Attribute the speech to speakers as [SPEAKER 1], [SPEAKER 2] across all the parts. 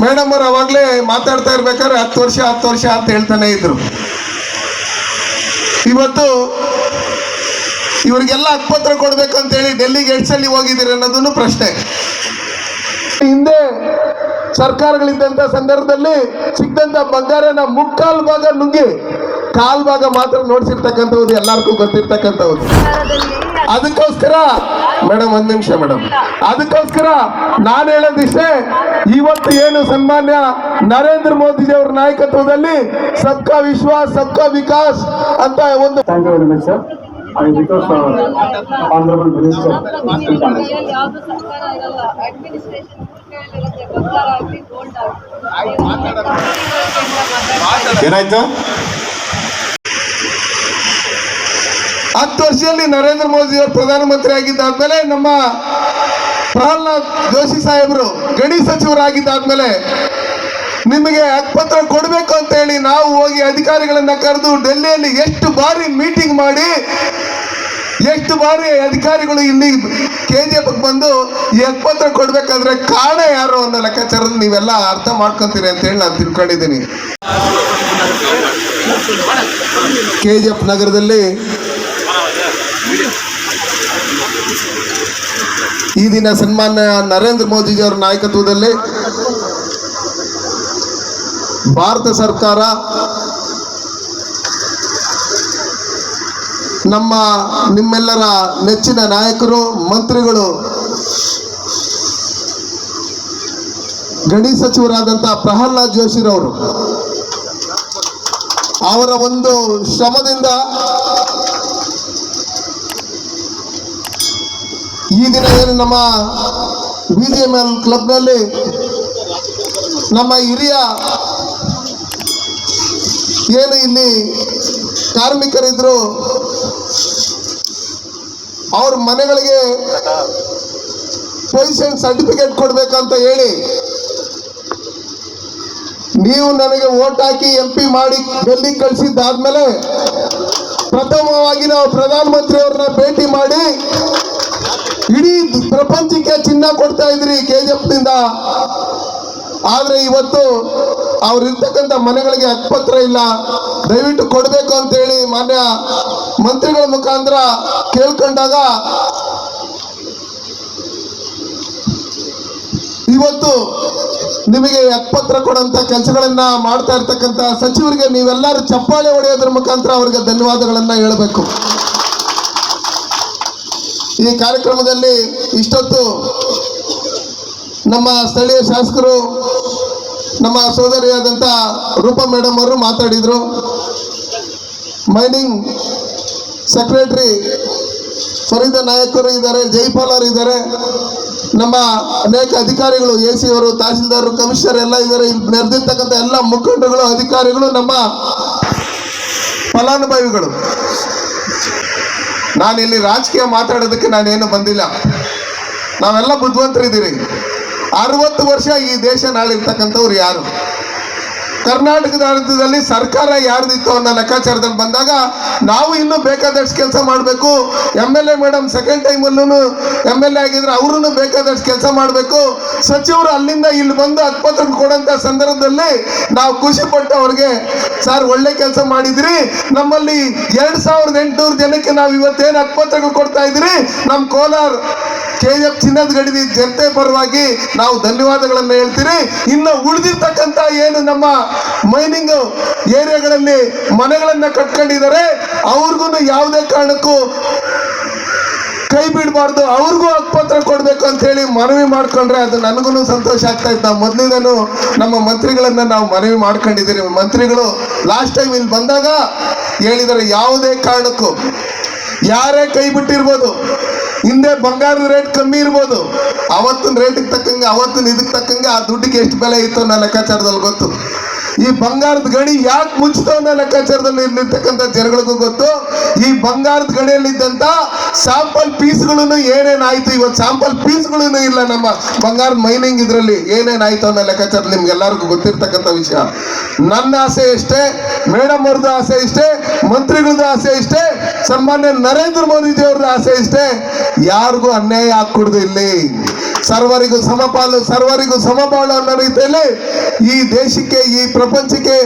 [SPEAKER 1] Madam ಅವ್ರು ಅವಾಗಲೇ ಮಾತಾಡ್ತಾ ಇರ್ಬೇಕಾದ್ರೆ ಹತ್ತು ವರ್ಷ ಹತ್ತು ವರ್ಷ ಅಂತ ಹೇಳ್ತಾನೆ ಇದ್ರು. ಇವತ್ತು ಇವರಿಗೆಲ್ಲ ಹಕ್ಪತ್ರ ಕೊಡ್ಬೇಕು ಅಂತೇಳಿ ಡೆಲ್ಲಿಗೆ ಎಷ್ಟು ಸಲ ಹೋಗಿದ್ದೀರಿ ಅನ್ನೋದನ್ನು ಪ್ರಶ್ನೆ. ಹಿಂದೆ ಸರ್ಕಾರಗಳಿದ್ದಂಥ ಸಂದರ್ಭದಲ್ಲಿ ಸಿಕ್ಕಂಥ ಬಂಗಾರನ ಮುಕ್ಕಾಲು ಭಾಗ ನುಗ್ಗಿ ಕಾಲ್ ಭಾಗ ಮಾತ್ರ ನೋಡ್ಸಿರ್ತಕ್ಕಂಥದ್ದು ಎಲ್ಲರಿಗೂ ಗೊತ್ತಿರ್ತಕ್ಕಂಥದ್ದು ಅದಕ್ಕೋಸ್ಕರ ಮೇಡಮ್ ಒಂದ್ ನಿಮಿಷ ಮೇಡಮ್ ಅದಕ್ಕೋಸ್ಕರ ನಾನು ಹೇಳೋದಿಷ್ಟೇ ಇವತ್ತು ಏನು ಸನ್ಮಾನ್ಯ ನರೇಂದ್ರ ಮೋದಿಜಿ ಅವರ ನಾಯಕತ್ವದಲ್ಲಿ ಸಬ್ಕಾ ವಿಶ್ವಾಸ್ ಸಬ್ಕಾ ವಿಕಾಸ್ ಅಂತ ಒಂದು
[SPEAKER 2] ಏನಾಯ್ತು you very much, sir. I request uh, Honorable Minister. to come.
[SPEAKER 3] ಯಾವ್ದು ಸರ್ಕಾರ ಇರಲ್ಲ ಅಡ್ಮಿನಿಸ್ಟ್ರೇಷನ್ ಇರುತ್ತೆ ಬಂಗಾರ ಆಗಲಿ ಗೋಲ್ಡ್ ಆಗಲಿ
[SPEAKER 1] ಏನಾಯ್ತು ಹತ್ತು ವರ್ಷದಲ್ಲಿ ನರೇಂದ್ರ ಮೋದಿ ಅವರು ಪ್ರಧಾನಮಂತ್ರಿ ಆಗಿದ್ದಾದ್ಮೇಲೆ ನಮ್ಮ ಪ್ರಹ್ಲಾದ್ ಜೋಶಿ ಸಾಹೇಬರು ಗಣಿ ಸಚಿವರಾಗಿದ್ದಾದ್ಮೇಲೆ ನಿಮಗೆ ಹಕ್ಪತ್ರ ಕೊಡಬೇಕು ಅಂತ ಹೇಳಿ ನಾವು ಹೋಗಿ ಅಧಿಕಾರಿಗಳನ್ನ ಕರೆದು ಡೆಲ್ಲಿಯಲ್ಲಿ ಎಷ್ಟು ಬಾರಿ ಮೀಟಿಂಗ್ ಮಾಡಿ, ಎಷ್ಟು ಬಾರಿ ಅಧಿಕಾರಿಗಳು ಇಲ್ಲಿ ಕೆ ಜಿ ಎಫ್ ಬಂದು ಈ ಹಕ್ಪತ್ರ ಕೊಡ್ಬೇಕಾದ್ರೆ ಕಾರಣ ಯಾರು ಅನ್ನೋ ಲೆಕ್ಕಾಚಾರದ ನೀವೆಲ್ಲ ಅರ್ಥ ಮಾಡ್ಕೊತೀರಿ ಅಂತ ಹೇಳಿ ನಾನು ತಿಳ್ಕೊಂಡಿದ್ದೀನಿ. ಕೆ ಜಿ ಎಫ್ ನಗರದಲ್ಲಿ ಈ ದಿನ ಸನ್ಮಾನ್ಯ ನರೇಂದ್ರ ಮೋದಿಜಿ ಅವರ ನಾಯಕತ್ವದಲ್ಲಿ ಭಾರತ ಸರ್ಕಾರ ನಮ್ಮ ನಿಮ್ಮೆಲ್ಲರ ನೆಚ್ಚಿನ ನಾಯಕರು, ಮಂತ್ರಿಗಳು, ಗಣಿ ಸಚಿವರಾದಂಥ ಪ್ರಹ್ಲಾದ್ ಜೋಶಿರವರು ಅವರ ಒಂದು ಶ್ರಮದಿಂದ ಈ ದಿನ ಏನು ನಮ್ಮ ಬಿ ಜಿ ಎಂ ಎಲ್ ಕ್ಲಬ್ನಲ್ಲಿ ನಮ್ಮ ಹಿರಿಯ ಏನು ಇಲ್ಲಿ ಕಾರ್ಮಿಕರಿದ್ರು, ಅವ್ರ ಮನೆಗಳಿಗೆ ಪೊಸಿಷನ್ ಸರ್ಟಿಫಿಕೇಟ್ ಕೊಡ್ಬೇಕಂತ ಹೇಳಿ ನೀವು ನನಗೆ ವೋಟ್ ಹಾಕಿ ಎಂ ಪಿ ಮಾಡಿ ಡೆಲ್ಲಿ ಕಳಿಸಿದ್ದಾದ್ಮೇಲೆ ಪ್ರಥಮವಾಗಿ ನಾವು ಪ್ರಧಾನಮಂತ್ರಿ ಅವ್ರನ್ನ ಭೇಟಿ ಮಾಡಿ ಇಡೀ ಪ್ರಪಂಚಕ್ಕೆ ಚಿನ್ನ ಕೊಡ್ತಾ ಇದ್ರಿ ಕೆ ಜಿ ನಿಂದ. ಆದ್ರೆ ಇವತ್ತು ಅವ್ರಿರ್ತಕ್ಕಂಥ ಮನೆಗಳಿಗೆ ಹಕ್ಪತ್ರ ಇಲ್ಲ. ದಯವಿಟ್ಟು ಕೊಡಬೇಕು ಅಂತೇಳಿ ಮಾನ್ಯ ಮಂತ್ರಿಗಳ ಮುಖಾಂತರ ಕೇಳ್ಕೊಂಡಾಗ ಇವತ್ತು ನಿಮಗೆ ಹಕ್ಪತ್ರ ಕೊಡಂತ ಕೆಲಸಗಳನ್ನ ಮಾಡ್ತಾ ಇರ್ತಕ್ಕಂಥ ಸಚಿವರಿಗೆ ನೀವೆಲ್ಲರೂ ಚಪ್ಪಾಳೆ ಹೊಡೆಯೋದ್ರ ಮುಖಾಂತರ ಅವರಿಗೆ ಧನ್ಯವಾದಗಳನ್ನ ಹೇಳಬೇಕು. ಈ ಕಾರ್ಯಕ್ರಮದಲ್ಲಿ ಇಷ್ಟೊತ್ತು ನಮ್ಮ ಸ್ಥಳೀಯ ಶಾಸಕರು, ನಮ್ಮ ಸೋದರಿಯಾದಂಥ ರೂಪಾ ಮೇಡಮ್ ಅವರು ಮಾತಾಡಿದರು. ಮೈನಿಂಗ್ ಸೆಕ್ರೆಟ್ರಿ ಫರೀದ ನಾಯಕರು ಇದ್ದಾರೆ, ಜೈಪಾಲ್ ಇದ್ದಾರೆ. ನಮ್ಮ ಅನೇಕ ಅಧಿಕಾರಿಗಳು, ಎ ಸಿ ಅವರು, ತಹಸೀಲ್ದಾರ್, ಕಮಿಷನರ್ ಎಲ್ಲ ಇದ್ದಾರೆ. ಇಲ್ಲಿ ನೆರೆದಿರ್ತಕ್ಕಂಥ ಎಲ್ಲ ಮುಖಂಡರುಗಳು, ಅಧಿಕಾರಿಗಳು ನಮ್ಮ ಫಲಾನುಭವಿಗಳು. ನಾನು ಇಲ್ಲಿ ರಾಜಕೀಯ ಮಾತಾಡೋದಕ್ಕೆ ನಾನೇನು ಬಂದಿಲ್ಲ. ನಾವೆಲ್ಲ ಬುದ್ಧಿವಂತರಿದ್ದೀರಿ. ಅರವತ್ತು ವರ್ಷ ಈ ದೇಶ ನಾಳಿರ್ತಕ್ಕಂಥವ್ರು ಯಾರು? ಕರ್ನಾಟಕದ ಅರ್ಥದಲ್ಲಿ ಸರ್ಕಾರ ಯಾರ್ದಿತ್ತು ಅನ್ನೋ ಲೆಕ್ಕಾಚಾರದಲ್ಲಿ ಬಂದಾಗ ನಾವು ಇನ್ನೂ ಬೇಕಾದಷ್ಟು ಕೆಲಸ ಮಾಡಬೇಕು. M L A madam second ಟೈಮಲ್ಲೂ ಎಂ ಎಲ್ ಎ ಆಗಿದ್ರೆ ಅವ್ರೂ ಬೇಕಾದಷ್ಟು ಕೆಲಸ ಮಾಡಬೇಕು. ಸಚಿವರು ಅಲ್ಲಿಂದ ಇಲ್ಲಿ ಬಂದು ಹತ್ಪತ್ರ ಕೊಡೋಂಥ ಸಂದರ್ಭದಲ್ಲಿ ನಾವು ಖುಷಿ ಪಟ್ಟು ಅವ್ರಿಗೆ, ಸರ್ ಒಳ್ಳೆ ಕೆಲಸ ಮಾಡಿದ್ರಿ. ನಮ್ಮಲ್ಲಿ ಎರಡು ಸಾವಿರದ ಎಂಟುನೂರು ಜನಕ್ಕೆ ನಾವು ಇವತ್ತೇನು ಹತ್ಪತ್ರಗಳು ಕೊಡ್ತಾ ಇದ್ರಿ ನಮ್ಮ ಕೋಲಾರ ಕೆ ಎಫ್ ಚಿನ್ನದ ಗಡಿ ಜನತೆ ಪರವಾಗಿ ನಾವು ಧನ್ಯವಾದಗಳನ್ನು ಹೇಳ್ತೀರಿ. ಇನ್ನು ಉಳಿದಿರ್ತಕ್ಕಂಥ ಏನು ನಮ್ಮ ಮೈನಿಂಗ್ ಏರಿಯಾಗಳಲ್ಲಿ ಮನೆಗಳನ್ನ ಕಟ್ಕೊಂಡಿದ್ದಾರೆ. ಅವ್ರಿಗೂ ಯಾವುದೇ ಕಾರಣಕ್ಕೂ ಕೈ ಬಿಡಬಾರ್ದು. ಅವ್ರಿಗೂ ಹಕ್ಪತ್ರ ಕೊಡಬೇಕು ಅಂತ ಹೇಳಿ ಮನವಿ ಮಾಡ್ಕೊಂಡ್ರೆ ಅದು ನನಗೂ ಸಂತೋಷ ಆಗ್ತಾ ಇತ್ತು. ನಾವು ಮೊದಲಿಂದನೂ ನಮ್ಮ ಮಂತ್ರಿಗಳನ್ನ ನಾವು ಮನವಿ ಮಾಡ್ಕೊಂಡಿದ್ದೀರಿ. ಮಂತ್ರಿಗಳು ಲಾಸ್ಟ್ ಟೈಮ್ ಇಲ್ಲಿ ಬಂದಾಗ ಹೇಳಿದರೆ ಯಾವುದೇ ಕಾರಣಕ್ಕೂ. ಯಾರೇ ಕೈ ಬಿಟ್ಟಿರ್ಬೋದು. ಹಿಂದೆ ಬಂಗಾರದ ರೇಟ್ ಕಮ್ಮಿ ಇರ್ಬೋದು. ಅವತ್ತಿನ ರೇಟಿಗೆ ತಕ್ಕಂಗೆ, ಅವತ್ತಿನ ಇದಕ್ಕೆ ತಕ್ಕಂಗೆ ಆ ದುಡ್ಡಿಗೆ ಎಷ್ಟು ಬೆಲೆ ಇತ್ತು ಅನ್ನೋ ಲೆಕ್ಕಾಚಾರದಲ್ಲಿ ಗೊತ್ತು. ಈ ಬಂಗಾರದ ಗಣಿ ಯಾಕೆ ಮುಚ್ಚಿತು ಅನ್ನೋ ಲೆಕ್ಕಾಚಾರದಲ್ಲಿ ಇಲ್ಲಿರ್ತಕ್ಕಂಥ ಜನಗಳಿಗೂ ಗೊತ್ತು. ಈ ಬಂಗಾರದ ಗಣಿಯಲ್ಲಿದ್ದಂಥ ಸ್ಯಾಂಪಲ್ ಪೀಸ್ಗಳನ್ನು ಏನೇನಾಯ್ತು ಇವತ್ತು ಸ್ಯಾಂಪಲ್ ಪೀಸ್ಗಳೂ ಇಲ್ಲ ನಮ್ಮ ಬಂಗಾರದ ಮೈನಿಂಗ್ ಇದರಲ್ಲಿ ಏನೇನಾಯ್ತು ಅನ್ನೋ ಲೆಕ್ಕಾಚಾರ ನಿಮ್ಗೆಲ್ಲರಿಗೂ ಗೊತ್ತಿರ್ತಕ್ಕಂಥ ವಿಷಯ. ನನ್ನ ಆಸೆ ಇಷ್ಟೇ, ಮೇಡಮ್ ಅವ್ರದ್ದು ಆಸೆ ಇಷ್ಟೇ, ಮಂತ್ರಿಗಳದ್ದು ಆಸೆ ಇಷ್ಟೇ, ಸನ್ಮಾನ್ಯ ನರೇಂದ್ರ ಮೋದಿಜಿ ಅವ್ರದ್ದು ಆಸೆ ಇಷ್ಟೇ. ಯಾರಿಗೂ ಅನ್ಯಾಯ ಆಗ್ಕೊಡ್ದು ಇಲ್ಲಿ. ಸರ್ವರಿಗೂ ಸಮಪಾಲು ಸರ್ವರಿಗೂ ಸಮಪಾಲು ಅನ್ನೋ ರೀತಿಯಲ್ಲಿ ಈ ದೇಶಕ್ಕೆ, ಈ ಪ್ರಪಂಚಕ್ಕೆ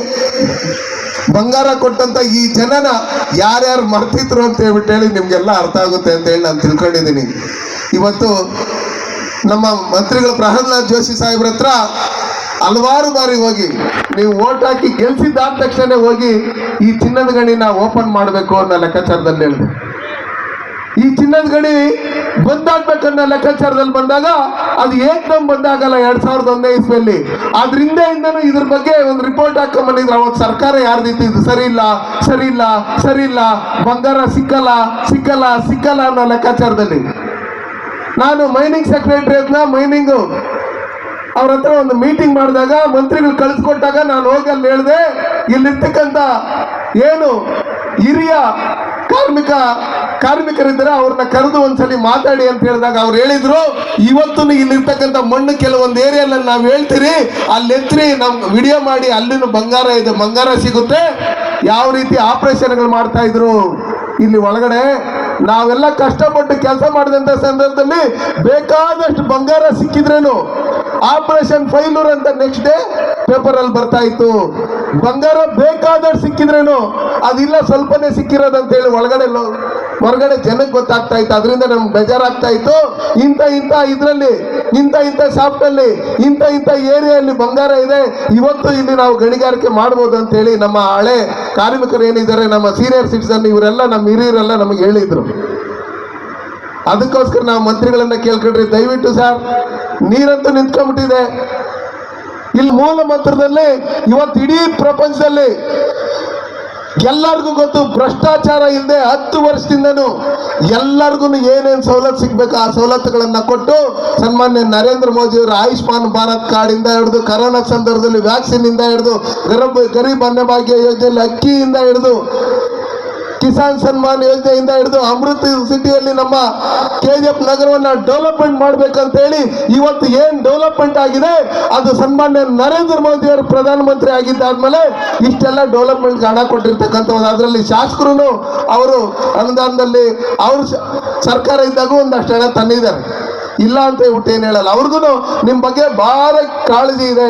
[SPEAKER 1] ಬಂಗಾರ ಕೊಟ್ಟಂತ ಈ ಜನನ ಯಾರ್ಯಾರು ಮರ್ತಿದ್ರು ಅಂತ ಹೇಳ್ಬಿಟ್ಟು ಹೇಳಿ ನಿಮ್ಗೆಲ್ಲ ಅರ್ಥ ಆಗುತ್ತೆ ಅಂತ ಹೇಳಿ ನಾನು ತಿಳ್ಕೊಂಡಿದ್ದೀನಿ. ಇವತ್ತು ನಮ್ಮ ಮಂತ್ರಿಗಳು ಪ್ರಹ್ಲಾದ್ ಜೋಶಿ ಸಾಹೇಬ್ರ ಹತ್ರ ಹಲವಾರು ಬಾರಿ ಹೋಗಿ, ನೀವು ಓಟ್ ಹಾಕಿ ಗೆಲ್ಸಿದ್ದಾದ ತಕ್ಷಣ ಹೋಗಿ ಈ ಚಿನ್ನದ ಗಣಿನ ಓಪನ್ ಮಾಡಬೇಕು ಅನ್ನೋ ಲೆಕ್ಕಾಚಾರದಲ್ಲಿ ಹೇಳಿದೆ ಈ ಚಿನ್ನದ ಗಣಿ ಬಂದಾಗ್ಬೇಕನ್ನ ಲೆಕ್ಕಾಚಾರದಲ್ಲಿ ಬಂದಾಗ ಅದು ಏಕ್ದಮ್ ಬಂದಾಗಲ್ಲ ಎರಡ್ ಸಾವಿರದ ಒಂದೇ ಇಸ್ವಿಯಲ್ಲಿ. ಅದ್ರಿಂದ ಇಂದನು ಇದ್ರ ಬಗ್ಗೆ ಒಂದು ರಿಪೋರ್ಟ್ ಹಾಕೊಂಬಂದಿದ್ರು ಅವಾಗ ಸರ್ಕಾರ ಯಾರ್ದಿತ್ತು ಇದು ಸರಿ ಇಲ್ಲ ಸರಿ ಇಲ್ಲ ಸರಿ ಇಲ್ಲ, ಬಂಗಾರ ಸಿಕ್ಕಲ್ಲ ಸಿಕ್ಕಲ್ಲ ಸಿಕ್ಕಲ್ಲ ಅನ್ನೋ ಲೆಕ್ಕಾಚಾರದಲ್ಲಿ. ನಾನು ಮೈನಿಂಗ್ ಸೆಕ್ರೆಟರಿ ಅದನ್ನ ಮೈನಿಂಗ್ ಅವ್ರ ಹತ್ರ ಒಂದು ಮೀಟಿಂಗ್ ಮಾಡಿದಾಗ ಮಂತ್ರಿಗಳು ಕಳಿಸ್ಕೊಟ್ಟಾಗ ನಾನು ಹೋಗಿ ಅಲ್ಲಿ ಹೇಳಿದೆ, ಇಲ್ಲಿರ್ತಕ್ಕಂಥ ಏನು ಹಿರಿಯ ಕಾರ್ಮಿಕ ಕಾರ್ಮಿಕರಿದ್ದರೆ ಅವ್ರನ್ನ ಕರೆದು ಒಂದ್ಸಲಿ ಮಾತಾಡಿ ಅಂತ ಹೇಳಿದಾಗ ಅವ್ರು ಹೇಳಿದ್ರು, ಇವತ್ತು ಇಲ್ಲಿರ್ತಕ್ಕಂಥ ಮಣ್ಣು ಕೆಲವೊಂದು ಏರಿಯಲ್ಲಿ ನಾವು ಹೇಳ್ತೀರಿ ಅಲ್ಲಿ ಎತ್ತಿರಿ ನಮ್ ವಿಡಿಯೋ ಮಾಡಿ, ಅಲ್ಲಿನ ಬಂಗಾರ ಇದೆ, ಬಂಗಾರ ಸಿಗುತ್ತೆ. ಯಾವ ರೀತಿ ಆಪರೇಷನ್ಗಳು ಮಾಡ್ತಾ ಇದ್ರು ಇಲ್ಲಿ ಒಳಗಡೆ, ನಾವೆಲ್ಲ ಕಷ್ಟಪಟ್ಟು ಕೆಲಸ ಮಾಡಿದಂಥ ಸಂದರ್ಭದಲ್ಲಿ ಬೇಕಾದಷ್ಟು ಬಂಗಾರ ಸಿಕ್ಕಿದ್ರೇನು? ಆಪರೇಷನ್ ಫೈಲೂರ್ ಅಂತ ನೆಕ್ಸ್ಟ್ ಡೇ ಪೇಪರ್ ಅಲ್ಲಿ ಬರ್ತಾ ಇತ್ತು. ಬಂಗಾರ ಬೇಕಾದಷ್ಟು ಸಿಕ್ಕಿದ್ರೇನು? ಅದಿಲ್ಲ, ಸ್ವಲ್ಪನೇ ಸಿಕ್ಕಿರೋದಂತ ಹೇಳಿ ಒಳಗಡೆ ಹೊರಗಡೆ ಜನಕ್ಕೆ ಗೊತ್ತಾಗ್ತಾ ಇತ್ತು. ಅದರಿಂದ ನಮ್ಗೆ ಬೇಜಾರಾಗ್ತಾ ಇತ್ತು. ಇಂಥ ಇಂಥ ಇದರಲ್ಲಿ, ಇಂಥ ಇಂಥ ಶಾಪ್ನಲ್ಲಿ ಇಂಥ ಇಂಥ ಏರಿಯಲ್ಲಿ ಬಂಗಾರ ಇದೆ. ಇವತ್ತು ಇಲ್ಲಿ ನಾವು ಗಣಿಗಾರಿಕೆ ಮಾಡ್ಬೋದು ಅಂತ ಹೇಳಿ ನಮ್ಮ ಹಳೆ ಕಾರ್ಮಿಕರು ಏನಿದ್ದಾರೆ, ನಮ್ಮ ಸೀನಿಯರ್ ಸಿಟಿಸನ್ ಇವರೆಲ್ಲ, ನಮ್ಮ ಹಿರಿಯರೆಲ್ಲ ನಮಗೆ ಹೇಳಿದ್ರು. ಅದಕ್ಕೋಸ್ಕರ ನಾವು ಮಂತ್ರಿಗಳನ್ನ ಕೇಳ್ಕೊಂಡ್ರಿ ದಯವಿಟ್ಟು ಸರ್, ನೀರಂತೂ ನಿಂತ್ಕೊಂಡ್ಬಿಟ್ಟಿದೆ. ಇಲ್ಲಿ ಮೂಲ ಮಂತ್ರದಲ್ಲಿ ಇವತ್ತು ಇಡೀ ಪ್ರಪಂಚದಲ್ಲಿ ಎಲ್ಲರಿಗೂ ಗೊತ್ತು, ಭ್ರಷ್ಟಾಚಾರ ಇಲ್ಲದೆ ಹತ್ತು ವರ್ಷದಿಂದನೂ ಎಲ್ಲರಿಗೂ ಏನೇನು ಸವಲತ್ತು ಸಿಗ್ಬೇಕು ಆ ಸವಲತ್ತುಗಳನ್ನು ಕೊಟ್ಟು ಸನ್ಮಾನ್ಯ ನರೇಂದ್ರ ಮೋದಿ ಅವರು ಆಯುಷ್ಮಾನ್ ಭಾರತ್ ಕಾರ್ಡ್ ಇಂದ ಹಿಡಿದು, ಕರೋನಾ ಸಂದರ್ಭದಲ್ಲಿ ವ್ಯಾಕ್ಸಿನ್ ಇಂದ ಹಿಡಿದು, ಗರೀಬ್ ಗರೀಬ್ ಅನ್ನ ಭಾಗ್ಯ ಯೋಜನೆಯಲ್ಲಿ ಅಕ್ಕಿಯಿಂದ ಹಿಡಿದು ಕಿಸಾನ್ ಸನ್ಮಾನ್ ಯೋಜನೆಯಿಂದ ಹಿಡಿದು ಅಮೃತ ಸಿಟಿಯಲ್ಲಿ ನಮ್ಮ ಕೆ ಜಿ ಎಫ್ ನಗರವನ್ನ ಡೆವಲಪ್ಮೆಂಟ್ ಮಾಡ್ಬೇಕಂತ ಹೇಳಿ ಇವತ್ತು ಏನ್ ಡೆವಲಪ್ಮೆಂಟ್ ಆಗಿದೆ? ಅದು ಸನ್ಮಾನ್ಯ ನರೇಂದ್ರ ಮೋದಿ ಅವರು ಪ್ರಧಾನಮಂತ್ರಿ ಆಗಿದ್ದಾದ್ಮೇಲೆ ಇಷ್ಟೆಲ್ಲ ಡೆವಲಪ್ಮೆಂಟ್ ಹಣ ಕೊಟ್ಟಿರ್ತಕ್ಕಂಥ ಅದರಲ್ಲಿ ಶಾಸಕರು ಅವರು ಅನುದಾನದಲ್ಲಿ ಅವರು ಸರ್ಕಾರ ಇದ್ದಾಗ ಒಂದಷ್ಟು ಹಣ ತಂದಿದ್ದಾರೆ. ಇಲ್ಲ ಅಂತ ಹೇಳ್ಬಿಟ್ಟು ಹೇಳಲ್ಲ. ಅವ್ರಿಗೂ ನಿಮ್ಮ ಬಗ್ಗೆ ಭಾಳ ಕಾಳಜಿ ಇದೆ.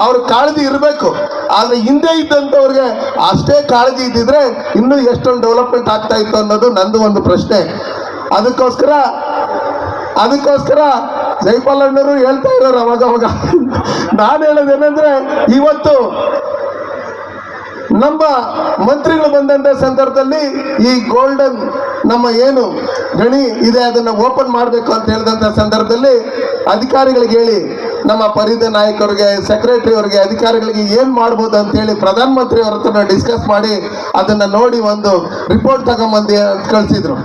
[SPEAKER 1] ಅವ್ರ ಕಾಳಜಿ ಇರಬೇಕು. ಆದರೆ ಹಿಂದೆ ಇದ್ದಂಥವ್ರಿಗೆ ಅಷ್ಟೇ ಕಾಳಜಿ ಇದ್ದಿದ್ರೆ ಇನ್ನೂ ಎಷ್ಟೊಂದು ಡೆವಲಪ್ಮೆಂಟ್ ಆಗ್ತಾ ಇತ್ತು ಅನ್ನೋದು ನಂದು ಒಂದು ಪ್ರಶ್ನೆ. ಅದಕ್ಕೋಸ್ಕರ ಅದಕ್ಕೋಸ್ಕರ ಜೈಪಾಲ್ ಅಣ್ಣರು ಹೇಳ್ತಾ ಇರೋರು ಅವಾಗ ಅವಾಗ. ನಾನು ಏನಂದ್ರೆ, ಇವತ್ತು ನಮ್ಮ ಮಂತ್ರಿಗಳು ಬಂದಂತ ಸಂದರ್ಭದಲ್ಲಿ ಈ ಗೋಲ್ಡನ್ ನಮ್ಮ ಏನು ಗಣಿ ಇದೆ, ಅದನ್ನು ಓಪನ್ ಮಾಡಬೇಕು ಅಂತ ಹೇಳಿದಂಥ ಸಂದರ್ಭದಲ್ಲಿ ಅಧಿಕಾರಿಗಳಿಗೆ ಹೇಳಿ, ನಮ್ಮ ಪರಿದ ನಾಯಕರಿಗೆ ಸೆಕ್ರೆಟರಿ ಅವರಿಗೆ, ಅಧಿಕಾರಿಗಳಿಗೆ ಏನು ಮಾಡ್ಬೋದು ಅಂತೇಳಿ ಪ್ರಧಾನಮಂತ್ರಿ ಅವ್ರ ಹತ್ರ ಡಿಸ್ಕಸ್ ಮಾಡಿ ಅದನ್ನು ನೋಡಿ ಒಂದು ರಿಪೋರ್ಟ್ ತಗೊಂಬಂದು ಕಳಿಸಿದ್ರು.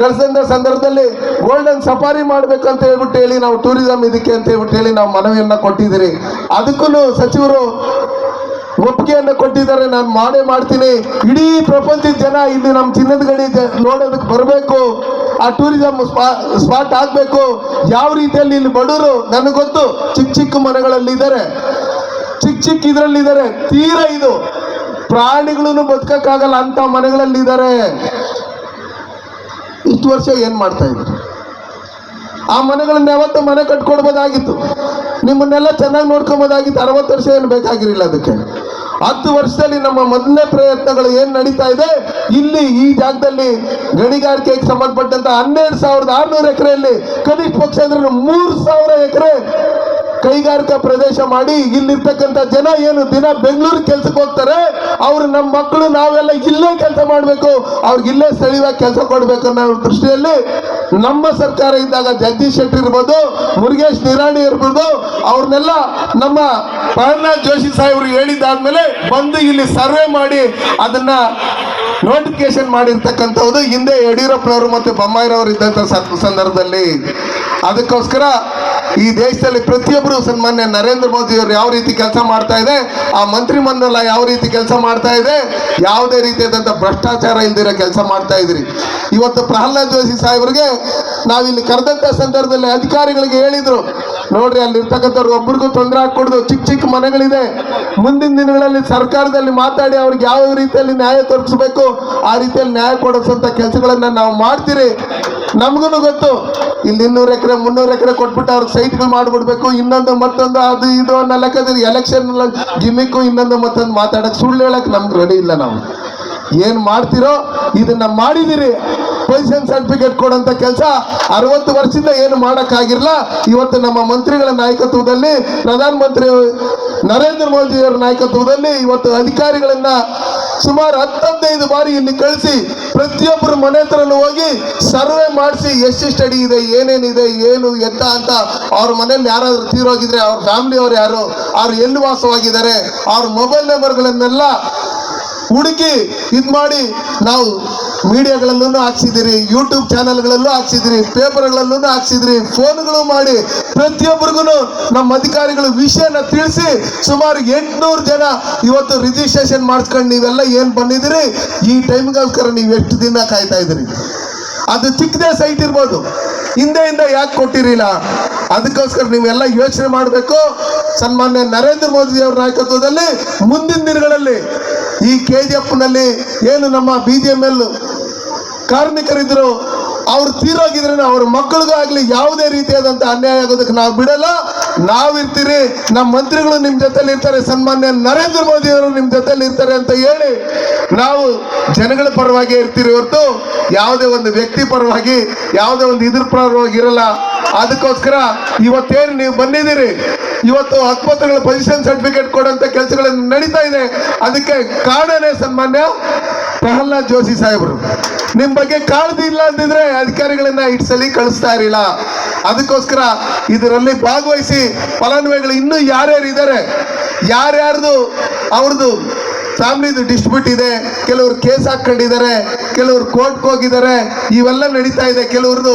[SPEAKER 1] ಕಳಿಸಿದ ಸಂದರ್ಭದಲ್ಲಿ ಗೋಲ್ಡನ್ ಸಫಾರಿ ಮಾಡಬೇಕು ಅಂತ ಹೇಳ್ಬಿಟ್ಟು ಹೇಳಿ, ನಾವು ಟೂರಿಸಂ ಇದಕ್ಕೆ ಅಂತ ಹೇಳ್ಬಿಟ್ಟು ಹೇಳಿ ನಾವು ಮನವಿಯನ್ನು ಕೊಟ್ಟಿದ್ದೀರಿ. ಅದಕ್ಕೂ ಸಚಿವರು ಒಪ್ಪಿಗೆಯನ್ನು ಕೊಟ್ಟಿದ್ದಾರೆ, ನಾನು ಮಾಡೇ ಮಾಡ್ತೀನಿ. ಇಡೀ ಪ್ರಪಂಚದ ಜನ ಇಲ್ಲಿ ನಮ್ಮ ಚಿನ್ನದ ಗಡಿ ನೋಡೋದಕ್ಕೆ ಬರಬೇಕು. ಆ ಟೂರಿಸಂ ಸ್ಪಾಟ್ ಆಗಬೇಕು. ಯಾವ ರೀತಿಯಲ್ಲಿ ಇಲ್ಲಿ ಬಡವರು, ನನಗೆ ಗೊತ್ತು, ಚಿಕ್ಕ ಚಿಕ್ಕ ಮನೆಗಳಲ್ಲಿ ಇದ್ದಾರೆ. ಚಿಕ್ಕ ಚಿಕ್ಕ ಇದರಲ್ಲಿ ಇದ್ದಾರೆ. ತೀರಾ ಇದು. ಪ್ರಾಣಿಗಳನ್ನು ಬದುಕಕ್ಕಾಗಲ್ಲ ಅಂತ ಮನೆಗಳಲ್ಲಿ ಇದ್ದಾರೆ. ಇಷ್ಟು ವರ್ಷ ಏನ್ ಮಾಡ್ತಾ ಇದ್ರು? ಆ ಮನೆಗಳನ್ನ ಯಾವತ್ತು ಮನೆ ಕಟ್ಕೊಡ್ಬೋದಾಗಿತ್ತು. ನಿಮ್ಮನ್ನೆಲ್ಲ ಚೆನ್ನಾಗಿ ನೋಡ್ಕೊಬೋದಾಗಿತ್ತು. ಅರವತ್ತು ವರ್ಷ ಏನು ಬೇಕಾಗಿರಲಿಲ್ಲ ಅದಕ್ಕೆ. ಹತ್ತು ವರ್ಷದಲ್ಲಿ ನಮ್ಮ ಮೊದಲನೇ ಪ್ರಯತ್ನಗಳು ಏನು ನಡೀತಾ ಇದೆ? ಇಲ್ಲಿ ಈ ಜಾಗದಲ್ಲಿ ಗಣಿಗಾರಿಕೆಗೆ ಸಂಬಂಧಪಟ್ಟಂತ ಹನ್ನೆರಡು ಸಾವಿರದ ಆರುನೂರು ಎಕರೆಯಲ್ಲಿ ಕನಿಷ್ಠ ಪಕ್ಷ ಅಂದ್ರೆ ಮೂರು ಸಾವಿರ ಎಕರೆ ಕೈಗಾರಿಕಾ ಪ್ರದೇಶ ಮಾಡಿ ಇಲ್ಲಿರ್ತಕ್ಕಂಥ ಜನ ಏನು ದಿನ ಬೆಂಗಳೂರು ಕೆಲ್ಸಕ್ಕೆ ಹೋಗ್ತಾರೆ? ಅವ್ರು ನಮ್ಮ ಮಕ್ಕಳು ನಾವೆಲ್ಲ ಇಲ್ಲೇ ಕೆಲಸ ಮಾಡಬೇಕು. ಅವ್ರಿಗೆ ಇಲ್ಲೇ ಸ್ಥಳೀಯವಾಗಿ ಕೆಲಸ ಕೊಡಬೇಕು ಅನ್ನೋ ದೃಷ್ಟಿಯಲ್ಲಿ ನಮ್ಮ ಸರ್ಕಾರ ಇದ್ದಾಗ ಜಗದೀಶ್ ಶೆಟ್ಟಿ ಇರ್ಬೋದು, ಮುರುಗೇಶ್ ನಿರಾಣಿ ಇರ್ಬೋದು, ಅವ್ರನ್ನೆಲ್ಲ ನಮ್ಮ ಪ್ರಹ್ಲಾದ್ ಜೋಶಿ ಸಾಹೇಬ್ರು ಹೇಳಿದ್ದಾದ್ಮೇಲೆ ಬಂದು ಇಲ್ಲಿ ಸರ್ವೆ ಮಾಡಿ ಅದನ್ನ ನೋಟಿಫಿಕೇಶನ್ ಮಾಡಿರ್ತಕ್ಕಂಥದ್ದು ಹಿಂದೆ ಯಡಿಯೂರಪ್ಪನವರು ಮತ್ತು ಬೊಮ್ಮಾಯಿರವರು ಇದ್ದಂಥ ಸಂದರ್ಭದಲ್ಲಿ. ಅದಕ್ಕೋಸ್ಕರ ಈ ದೇಶದಲ್ಲಿ ಪ್ರತಿಯೊಬ್ಬರು ಸನ್ಮಾನ್ಯ ನರೇಂದ್ರ ಮೋದಿ ಅವರು ಯಾವ ರೀತಿ ಕೆಲಸ ಮಾಡ್ತಾ ಇದೆ, ಆ ಮಂತ್ರಿ ಮಂಡಲ ಯಾವ ರೀತಿ ಕೆಲಸ ಮಾಡ್ತಾ ಇದೆ, ಯಾವುದೇ ರೀತಿಯಾದಂಥ ಭ್ರಷ್ಟಾಚಾರ ಇಲ್ದಿರೋ ಕೆಲಸ ಮಾಡ್ತಾ ಇದ್ರಿ. ಇವತ್ತು ಪ್ರಹ್ಲಾದ್ ಜೋಶಿ ಸಾಹೇಬ್ರಿಗೆ ನಾವಿಲ್ಲಿ ಕರೆದಂಥ ಸಂದರ್ಭದಲ್ಲಿ ಅಧಿಕಾರಿಗಳಿಗೆ ಹೇಳಿದ್ರು ನೋಡ್ರಿ ಅಲ್ಲಿ ಇರ್ತಕ್ಕಂಥವ್ರು ಒಬ್ರಿಗೂ ತೊಂದರೆ ಹಾಕೊಡ್ದು ಚಿಕ್ಕ ಚಿಕ್ಕ ಮನೆಗಳಿದೆ. ಮುಂದಿನ ದಿನಗಳಲ್ಲಿ ಸರ್ಕಾರದಲ್ಲಿ ಮಾತಾಡಿ ಅವ್ರಿಗೆ ಯಾವ ರೀತಿಯಲ್ಲಿ ನ್ಯಾಯ ತೋರಿಸ್ಬೇಕು, ಆ ರೀತಿಯಲ್ಲಿ ನ್ಯಾಯ ಕೊಡಿಸುವಂತ ಕೆಲಸಗಳನ್ನ ನಾವು ಮಾಡ್ತೀರಿ. ನಮಗೂ ಗೊತ್ತು, ಇಲ್ಲಿ ಇನ್ನೂರು ಎಕರೆ, ಮುನ್ನೂರು ಎಕರೆ ಕೊಟ್ಬಿಟ್ಟು ಅವ್ರಿಗೆ ಸೈಟ್ಗಳು ಮಾಡಿಬಿಡ್ಬೇಕು. ಇನ್ನೊಂದು ಮತ್ತೊಂದು ಅದು ಇದು ಅನ್ನೋ ಲೆಕ್ಕದಲ್ಲಿ ಎಲೆಕ್ಷನ್ ಗಿಮಿಕ್ಕು ಇನ್ನೊಂದು ಮತ್ತೊಂದು ಮಾತಾಡಕ್ಕೆ ಸುಳ್ಳು ಹೇಳಕ್ಕೆ ನಮ್ಗೆ ರೆಡಿ ಇಲ್ಲ ನಾವು. ಏನು ಮಾಡ್ತಿರೋ ಇದನ್ನ ಮಾಡಿದಿರಿ. ಪೊಸಿಷನ್ ಸರ್ಟಿಫಿಕೇಟ್ ಕೊಡಂತ ಕೆಲಸ ಅರವತ್ತು ವರ್ಷದಿಂದ ಏನು ಮಾಡೋಕ್ಕಾಗಿರಲ್ಲ. ಇವತ್ತು ನಮ್ಮ ಮಂತ್ರಿಗಳ ನಾಯಕತ್ವದಲ್ಲಿ, ಪ್ರಧಾನಮಂತ್ರಿ ನರೇಂದ್ರ ಮೋದಿ ಅವರ ನಾಯಕತ್ವದಲ್ಲಿ ಇವತ್ತು ಅಧಿಕಾರಿಗಳನ್ನ ಸುಮಾರು ಹತ್ತದೈದು ಬಾರಿ ಇಲ್ಲಿ ಕಳಿಸಿ ಪ್ರತಿಯೊಬ್ಬರು ಮನೆ ಹತ್ರನೂ ಹೋಗಿ ಸರ್ವೆ ಮಾಡಿಸಿ ಎಷ್ಟು ಸ್ಟಡಿ ಇದೆ ಏನೇನಿದೆ ಏನು, ಎತ್ತ ಅಂತ ಅವ್ರ ಮನೇಲಿ ಯಾರಾದ್ರೂ ತೀರೋಗಿದ್ರೆ ಅವ್ರ ಫ್ಯಾಮಿಲಿ ಅವ್ರು ಯಾರು, ಅವ್ರು ಎಲ್ಲಿ ವಾಸವಾಗಿದ್ದಾರೆ, ಅವ್ರ ಮೊಬೈಲ್ ನಂಬರ್ಗಳನ್ನೆಲ್ಲ ಹುಡುಕಿ ಇದು ಮಾಡಿ ನಾವು ಮೀಡಿಯಾಗಳಲ್ಲೂ ಹಾಕ್ಸಿದಿರಿ ಯೂಟ್ಯೂಬ್ ಚಾನೆಲ್ಗಳಲ್ಲೂ ಹಾಕ್ಸಿದಿರಿ ಪೇಪರ್ಗಳಲ್ಲೂ ಹಾಕ್ಸಿದ್ರಿ ಫೋನ್ಗಳು ಮಾಡಿ ಪ್ರತಿಯೊಬ್ಬರಿಗೂ ನಮ್ಮ ಅಧಿಕಾರಿಗಳು ವಿಷಯನ ತಿಳಿಸಿ ಸುಮಾರು ಎಂಟುನೂರು ಜನ ಇವತ್ತು ರಿಜಿಸ್ಟ್ರೇಷನ್ ಮಾಡಿಸ್ಕೊಂಡು ನೀವೆಲ್ಲ ಏನು ಬಂದಿದ್ದೀರಿ? ಈ ಟೈಮ್ಗೋಸ್ಕರ ನೀವು ಎಷ್ಟು ದಿನ ಕಾಯ್ತಾ ಇದ್ದೀರಿ? ಅದು ಚಿಕ್ಕದೇ ಸೈಟ್ ಇರ್ಬೋದು. ಹಿಂದೆಯಿಂದ ಯಾಕೆ ಕೊಟ್ಟಿರಲಿಲ್ಲ? ಅದಕ್ಕೋಸ್ಕರ ನೀವೆಲ್ಲ ಯೋಚನೆ ಮಾಡಬೇಕು. ಸನ್ಮಾನ್ಯ ನರೇಂದ್ರ ಮೋದಿ ಅವರ ನಾಯಕತ್ವದಲ್ಲಿ ಮುಂದಿನ ದಿನಗಳಲ್ಲಿ ಈ ಕೆ ಜಿ ಎಫ್ನಲ್ಲಿ ಏನು ನಮ್ಮ ಬಿ ಜೆ ಎಂ ಎಲ್ ಕಾರ್ಮಿಕರಿದ್ರು ಅವ್ರು ತೀರೋಗಿದ್ರೆ ಅವ್ರ ಮಕ್ಕಳಿಗಾಗ್ಲಿ ಯಾವುದೇ ರೀತಿಯಾದಂಥ ಅನ್ಯಾಯ ಆಗೋದಕ್ಕೆ ನಾವು ಬಿಡಲ್ಲ. ನಾವಿರ್ತೀರಿ, ನಮ್ಮ ಮಂತ್ರಿಗಳು ನಿಮ್ಮ ಜೊತೆಲಿ ಇರ್ತಾರೆ, ಸನ್ಮಾನ್ಯ ನರೇಂದ್ರ ಮೋದಿ ಅವರು ನಿಮ್ಮ ಜೊತೆಲಿ ಇರ್ತಾರೆ ಅಂತ ಹೇಳಿ ನಾವು ಜನಗಳ ಪರವಾಗಿ ಇರ್ತೀರಿ ಹೊರತು ಯಾವುದೇ ಒಂದು ವ್ಯಕ್ತಿ ಪರವಾಗಿ, ಯಾವುದೇ ಒಂದು ಇದ್ರ ಪರವಾಗಿ ಇರಲ್ಲ. ಅದಕ್ಕೋಸ್ಕರ ಇವತ್ತೇನು ನೀವು ಬಂದಿದ್ದೀರಿ? ಇವತ್ತು ಆಸ್ಪತ್ರೆಗಳ ಪೊಸಿಷನ್ ಸರ್ಟಿಫಿಕೇಟ್ ಕೊಡುವಂತ ಕೆಲಸಗಳನ್ನು ನಡೀತಾ ಇದೆ. ಅದಕ್ಕೆ ಕಾರಣನೇ ಸನ್ಮಾನ್ಯ ಪ್ರಹ್ಲಾದ್ ಜೋಶಿ ಸಾಹೇಬರು ನಿಮ್ಮ ಬಗ್ಗೆ ಕಾಳಜಿ ಇಲ್ಲ ಅಂತಿದ್ರೆ ಅಧಿಕಾರಿಗಳನ್ನ ಇಟ್ಸಲಿ ಕಳಿಸ್ತಾ ಇರಲಿಲ್ಲ. ಅದಕ್ಕೋಸ್ಕರ ಇದರಲ್ಲಿ ಭಾಗವಹಿಸಿ ಫಲಾನುಭವಿಗಳು ಇನ್ನೂ ಯಾರ್ಯಾರು ಇದ್ದಾರೆ, ಯಾರ್ಯಾರ್ದು ಅವ್ರದ್ದು ಫ್ಯಾಮಿಲಿದು ಡಿಸ್ಪ್ಯೂಟ್ ಇದೆ, ಕೆಲವರು ಕೇಸ್ ಹಾಕೊಂಡಿದ್ದಾರೆ ಕೆಲವರು ಕೋರ್ಟ್ಗೆ ಹೋಗಿದ್ದಾರೆ, ಇವೆಲ್ಲ ನಡೀತಾ ಇದೆ. ಕೆಲವ್ರದ್ದು